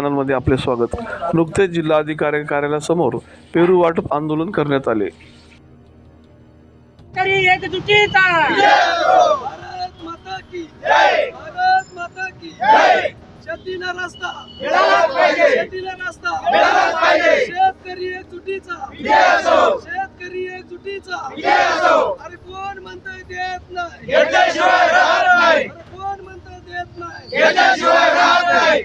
चॅनलमध्ये आपले स्वागत. नुकतेच जिल्हाधिकारी कार्यालयासमोर पेरू वाटप आंदोलन करण्यात आले. शेतकरी एकजुटीचा भारत माता की जय भारत माता की जय शेतीला रस्ता मिळाला पाहिजे शेतीला रस्ता मिळाला पाहिजे शेतकरी एकजुटीचा शेतकरी एकजुटीचा अरे कोण म्हणतंय देत नाही घेतल्याशिवाय राहत नाही अरे कोण म्हणतंय देत नाही घेतल्याशिवाय राहत नाही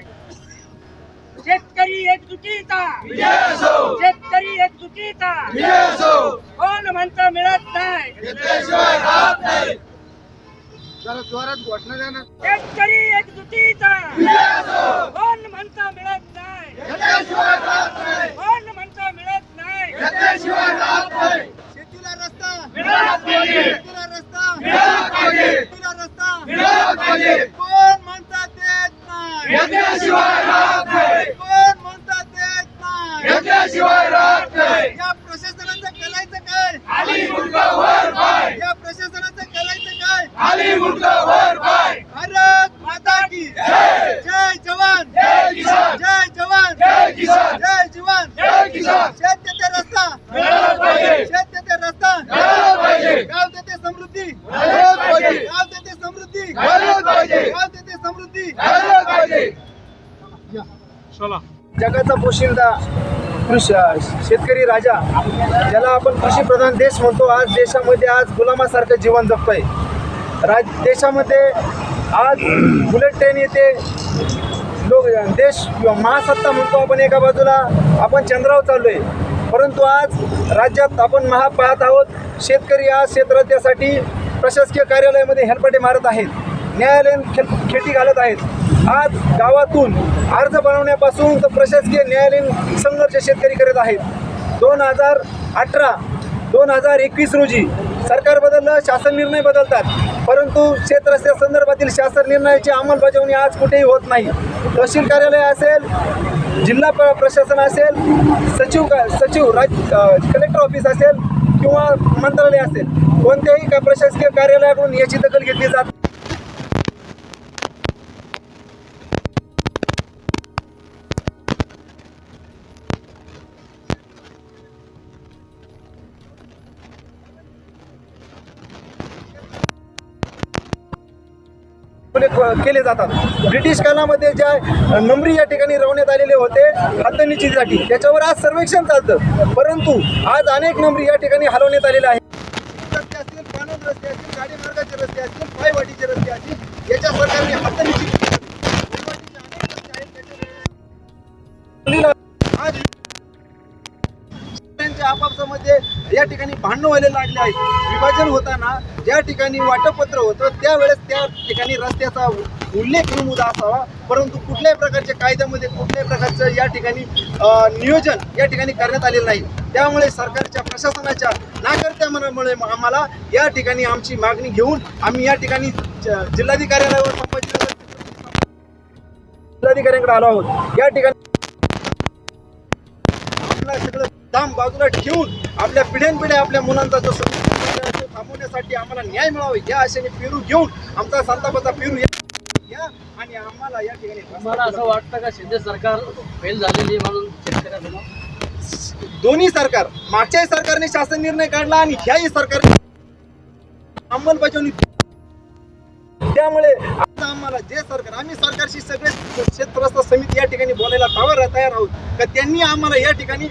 शेतकरी एकजुटीचा शेतकरी एकजुटीचा कोण म्हणत मिळत नाही? शेतकरी एकजुटीचा. कोण म्हणत मिळत नाही? कोण म्हणत मिळत नाही? शेतीला रस्ता. मिळाला पाहिजे शेतीला रस्ता मिळाला पाहिजे शेतीला रस्ता मिळाला पाहिजे कोण म्हणतात देत नाही घेतल्याशिवाय राहत नाही कोण म्हणतात देत नाही घेतल्याशिवाय राहत नाही या प्रशासनाचं करायचं काय खाली मुलगा वर पाय या प्रशासनाचं करायचं काय खाली मुलगा वर पाय भारत माता की जय जय जवान जय किसान जय जवान जय किसान जय जवान जय किसान शेत तेथे रस्ता मिळाला पाहिजे शेत तेथे रस्ता मिळाला पाहिजे गाव तेथे समृद्धी मिळाला पाहिजे गाव तेथे समृद्धी मिळाला पाहिजे गाव तेथे समृद्धी मिळाला पाहिजे जगाचा पोशिंदा कृषी शेतकरी राजा ज्याला आपण कृषी प्रधान देश म्हणतो आज देशामध्ये आज गुलामासारखं जीवन जगतोय. राज देशामध्ये आज बुलेट ट्रेन येते. लोक देश महासत्ता म्हणतो आपण एका बाजूला आपण चंद्रावर चाललो आहे परंतु आज राज्यात आपण महा पाहत आहोत शेतकरी आज शेतरत्यासाठी प्रशासकीय कार्यालयामध्ये हेलपाटे मारत आहेत. न्यायालयीन खे खेटी घालत आहेत. आज गावातून अर्ज बनवण्यापासून तर प्रशासकीय न्यायालयीन संघर्ष शेतकरी करत आहेत. दोन हजार अठरा दोन हजार एकवीस रोजी सरकार बदललं शासन निर्णय बदलतात. परंतु क्षेत्रस्या संदर्भातील शासन निर्णयाची अंमलबजावणी आज कुठेही होत नाही. तहसील कार्यालय असेल जिल्हा प्र प्रशासन असेल सचिव का सचिव राज कलेक्टर ऑफिस असेल किंवा मंत्रालय असेल कोणत्याही का प्रशासकीय कार्यालयाकडून याची दखल घेतली जात खुले केले जातात. ब्रिटिश काळामध्ये ज्या नंबरी या ठिकाणी रवण्यात आलेले होते हातनिचीसाठी त्याच्यावर आज सर्वेक्षण चालतं. परंतु आज अनेक नंबरी या ठिकाणी हलवण्यात आलेल्या आहेत. रस्ते असतील गाडी मार्गाचे रस्ते असतील पायवाटीचे रस्ते असतील याच्या सरकारने हातनिची आपापसामध्ये या ठिकाणी भांडणं व्हायला लागले आहेत. विभाजन होताना ज्या ठिकाणी वाटपत्र होतं त्यावेळेस त्या ठिकाणी रस्त्याचा उल्लेख नमुदा असावा. परंतु कुठल्याही प्रकारच्या कायद्यामध्ये कुठल्याही प्रकारचं या ठिकाणी नियोजन या ठिकाणी करण्यात आलेलं नाही. त्यामुळे सरकारच्या प्रशासनाच्या नाकर्त्या मनामुळे आम्हाला या ठिकाणी आमची मागणी घेऊन आम्ही या ठिकाणी ज- जिल्हाधिकाऱ्यावर जिल्हाधिकाऱ्यांकडे आलो आहोत. या ठिकाणी सगळं दाम बाजूला ठेवून आपल्या पिढ्यानपिढ्या आपल्या मुलांचा जो थांबवण्यासाठी आम्हाला न्याय मिळावा या आशेने पेरू घेऊन आमचा संतापाचा पेरू या आणि आम्हाला या ठिकाणी असं वाटतं का शिंदे सरकार फेल झालेली म्हणून शेतकऱ्यांना? दोन्ही सरकार मागच्याही सरकारने शासन निर्णय काढला आणि ह्याही सरकारने अंमलबजावणी त्यामुळे आम्हाला जे सरकार आम्ही सरकारशी सगळे क्षेत्रस्थ समिती या ठिकाणी बोलायला तयार तयार आहोत. का त्यांनी आम्हाला या ठिकाणी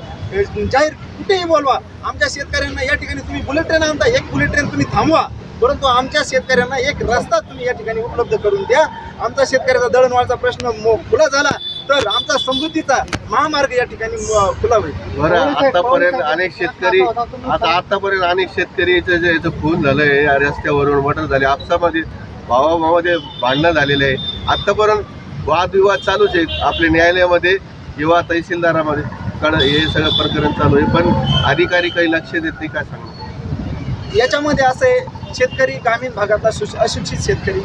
जाहीर कुठेही बोलवा. आमच्या शेतकऱ्यांना या ठिकाणी तुम्ही बुलेट ट्रेन आणता एक बुलेट ट्रेन तुम्ही थांबवा. परंतु आमच्या शेतकऱ्यांना एक रस्ता तुम्ही या ठिकाणी उपलब्ध करून द्या. आमचा शेतकऱ्याचा दळणवळचा प्रश्न खुला झाला तर आमचा समृद्धीचा महामार्ग या ठिकाणी खुला होईल. बरं आतापर्यंत अनेक शेतकरी आता आतापर्यंत अनेक शेतकरी जे याचं खून झालंय. रस्त्यावरून मटर झाले. आपसामध्ये भावाभावामध्ये भांडणं झालेले आहे. आत्तापर्यंत वादविवाद चालूच आहेत. आपल्या न्यायालयामध्ये किंवा तहसीलदारामध्ये. कड हे सगळं प्रकरण चालू आहे. पण अधिकारी काही लक्ष देत नाही काय सांगणार याच्यामध्ये असं आहे शेतकरी ग्रामीण भागातला सुश अशिक्षित शेतकरी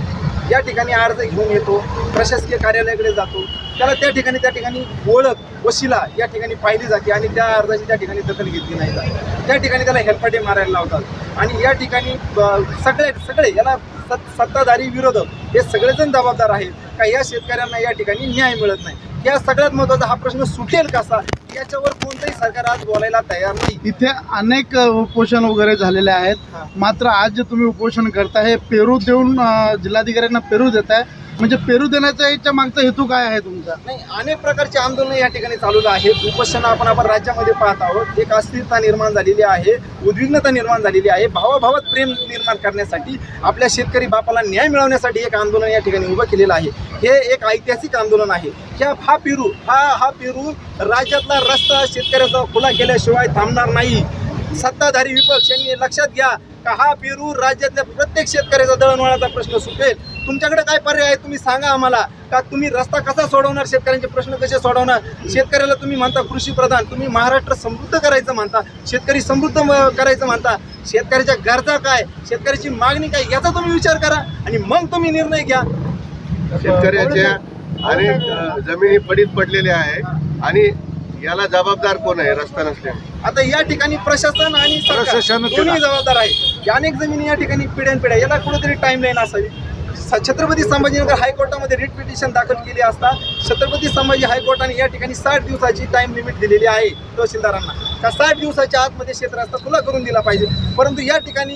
या ठिकाणी अर्ज घेऊन येतो प्रशासकीय कार्यालयाकडे जातो त्याला त्या ठिकाणी त्या ठिकाणी ओळख वशिला या ठिकाणी पाहिली जाते आणि त्या अर्जाची त्या ठिकाणी दखल घेतली नाही जात. त्या ठिकाणी त्याला हेल्पाटे मारायला लावतात. आणि या ठिकाणी सगळे सगळे याला सत- सत्ताधारी विरोधक हे सगळेजण जबाबदार आहेत का या शेतकऱ्यांना या ठिकाणी न्याय मिळत नाही? या सगळ्यात महत्त्वाचा हा प्रश्न सुटेल कसा? याच्यावर कोणतंही सरकार आज बोलायला तयार नाही. इथे अनेक उपोषण वगैरे झालेले. आहेत. मात्र आज जे तुम्ही उपोषण करताय हे पेरू देऊन अ, जिल्हाधिकाऱ्यांना पेरू देत आहे म्हणजे पेरू देण्याचा याच्या मागचा हेतू काय आहे तुमचा? नाही अनेक प्रकारचे आंदोलन या ठिकाणी चालू आहेत उपोषण आपण आपण राज्यामध्ये पाहत आहोत. एक अस्थिरता निर्माण झालेली आहे उद्विग्नता निर्माण झालेली आहे. भावाभावात प्रेम निर्माण करण्यासाठी आपल्या शेतकरी बापाला न्याय मिळवण्यासाठी एक आंदोलन या ठिकाणी उभं केलेलं आहे. हे एक ऐतिहासिक आंदोलन आहे. ह्या हा पेरू हा हा पेरू राज्यातला रस्ता शेतकऱ्याचा खुला केल्याशिवाय थांबणार नाही. सत्ताधारी विपक्ष यांनी लक्षात घ्या का हा पेरू राज्यातल्या प्रत्येक शेतकऱ्याचा दळणवळणाचा प्रश्न सुटेल. तुमच्याकडे काय पर्याय आहे तुम्ही सांगा आम्हाला. का तुम्ही रस्ता कसा सोडवणार शेतकऱ्यांचे प्रश्न कसे सोडवणार? शेतकऱ्याला तुम्ही म्हणता कृषी प्रधान तुम्ही महाराष्ट्र समृद्ध करायचं म्हणता शेतकरी समृद्ध करायचं म्हणता. शेतकऱ्याच्या गरजा काय शेतकऱ्याची मागणी काय याचा तुम्ही विचार करा आणि मग तुम्ही निर्णय घ्या. शेतकऱ्याच्या अ, जमिनी पडीत पडलेल्या आहे आणि याला जबाबदार कोण आहे रस्ता नसल्याने आता या ठिकाणी प्रशासन आणि दोन्ही जबाबदार आहे अनेक जमिनी या ठिकाणी पिढ्यान पिढ्या याला कुठेतरी टाइम लाईन असावी. छत्रपती संभाजीनगर हायकोर्टामध्ये रिट पिटिशन दाखल केली असता छत्रपती संभाजी हायकोर्टाने या ठिकाणी साठ दिवसाची टाइम लिमिट दिलेली आहे. तहसीलदारांना. त्या साठ दिवसाच्या आतमध्ये क्षेत्रस्ता खुला करून दिला पाहिजे. परंतु या ठिकाणी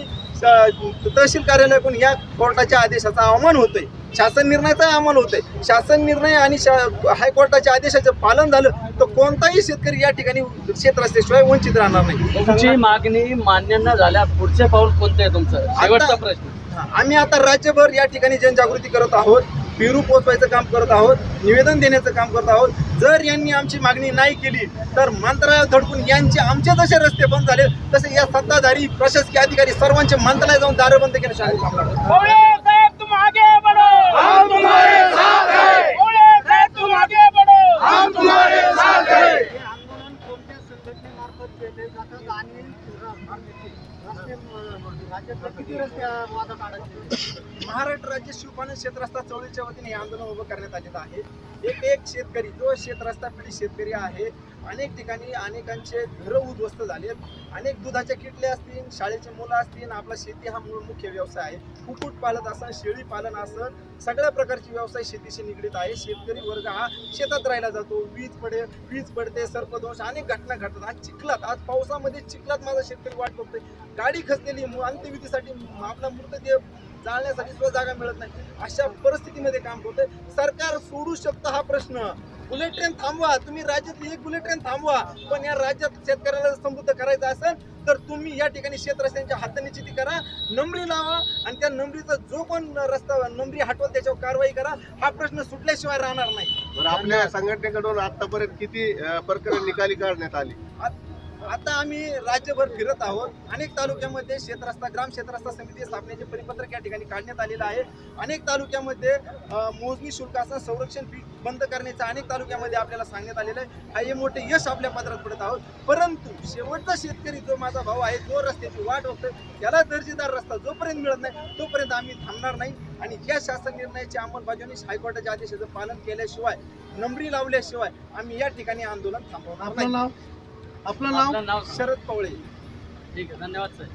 तहसील कार्यालयाकडून या कोर्टाच्या आदेशाचा अवमान होतोय. शासन निर्णयाचा अमल होतोय. शासन निर्णय आणि शा- हायकोर्टाच्या आदेशाचं पालन झालं तर कोणताही शेतकरी या ठिकाणी क्षेत्रस्तेशिवाय वंचित राहणार नाही. तुमची मागणी मान्य न झाल्या पुढचे पाऊल कोणतं आहे तुमचं? शेवटचा प्रश्न. आम्ही आता राज्यभर या ठिकाणी जनजागृती करत आहोत. पेरू पोचवायचं काम करत आहोत. निवेदन देण्याचं काम करत आहोत. जर यांनी आमची मागणी नाही केली तर मंत्रालयात धडकून यांचे आमचे जसे रस्ते बंद झाले तसे या सत्ताधारी प्रशासकीय अधिकारी सर्वांचे मंत्रालयात जाऊन दारं बंद केल्याशिवाय आम्ही म्हणजे शिवपालन क्षेत्रस्था चळवळीच्या वतीने हे आंदोलन उभं करण्यात आलेलं आहे. एक एक शेतकरी जो रस्ता पीडित शेतकरी आहे अनेक ठिकाणी अनेकांचे घरं उद्ध्वस्त झालेत अनेक दुधाच्या किटले असतील शाळेचे मुलं असतील आपला शेती हा मूळ मुख्य व्यवसाय आहे. कुक्कुट पालन असं शेळी पालन असं सगळ्या प्रकारचे व्यवसाय शेतीशी निगडीत आहे. शेतकरी वर्ग हा शेतात राहिला जातो. वीज पडे वीज पडते सर्पदोष अनेक घटना घडतात. आज चिखलात आज पावसामध्ये चिखलात माझा शेतकरी वाट बघतोय. गाडी खचलेली अंत्यविधीसाठी आपला मृतदेह जाळण्यासाठी सुद्धा जागा मिळत नाही. अशा परिस्थितीमध्ये काम होतंय सरकार सोडू शकतं हा प्रश्न. बुलेट ट्रेन थांबवा. तुम्ही राज्यातली एक बुलेट ट्रेन थांबवा. पण या राज्यात शेतकऱ्याला समृद्ध करायचं असेल तर तुम्ही या ठिकाणी शेतरस्त्यांच्या हातानिचिती करा नंबरी लावा आणि त्या नंबरीचा जो कोण रस्ता नंबरी हटवल त्याच्यावर कारवाई करा. हा प्रश्न सुटल्याशिवाय राहणार नाही. आपल्या संघटनेकडून आतापर्यंत किती प्रकरण निकाली काढण्यात आली? आता आम्ही राज्यभर फिरत आहोत. अनेक तालुक्यामध्ये शेतरस्ता ग्राम शेतरस्ता समिती स्थापनेचे परिपत्रक या ठिकाणी काढण्यात आलेलं आहे. अनेक तालुक्यामध्ये मोजणी शुल्काचं संरक्षण फी बंद करण्याचं अनेक तालुक्यामध्ये आपल्याला सांगण्यात आलेलं आहे. हा हे मोठे यश आपल्या पदरात पडत आहोत. परंतु शेवटचा शेतकरी जो माझा भाऊ आहे जो रस्त्याची वाट बघतोय. त्याला दर्जेदार रस्ता जोपर्यंत मिळत नाही तोपर्यंत आम्ही थांबणार नाही. आणि या शासन निर्णयाची अंमलबजावणी हायकोर्टाच्या आदेशाचं पालन केल्याशिवाय नंबरी लावल्याशिवाय आम्ही या ठिकाणी आंदोलन थांबवणार नाही. आपलं नाव शरद पवळे. ठीक आहे धन्यवाद सर.